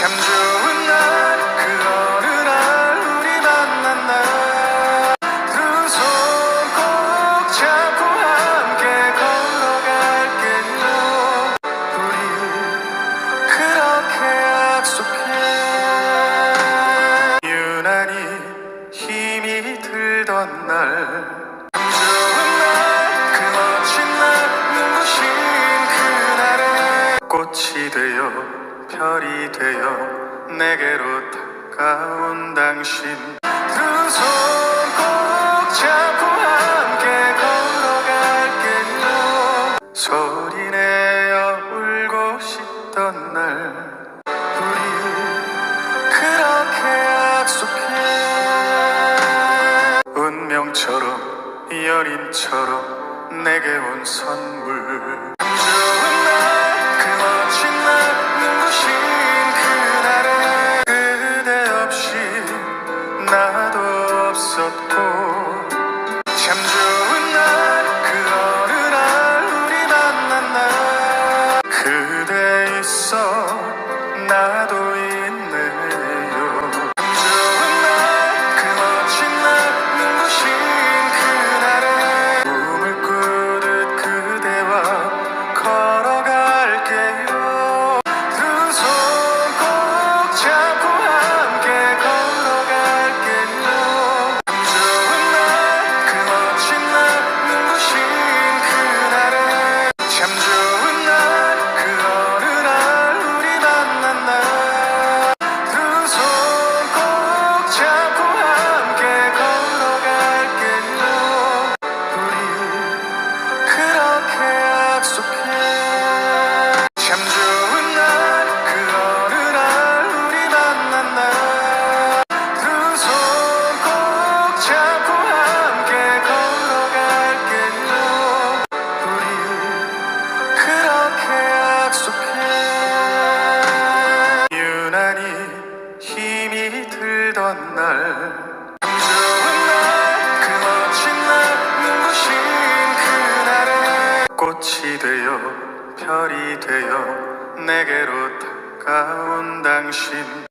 참 좋은 날 그 어느 날 우리 만난 날두 손꼭 잡고 함께 걸어갈게요. 우리 그렇게 약속해. 유난히 힘이 들던 날. 그 꽃이 되어 별이 되어 내게로 다가온 당신. 두 손 꼭 잡고 함께 걸어갈게요. 소리내어 울고 싶던 날. 우리 그렇게 약속해. 운명처럼 연인처럼 내게 온 선물 So sotto 들던 날. 그 꽃이 되어 별이 되어 내게로 다가온 당신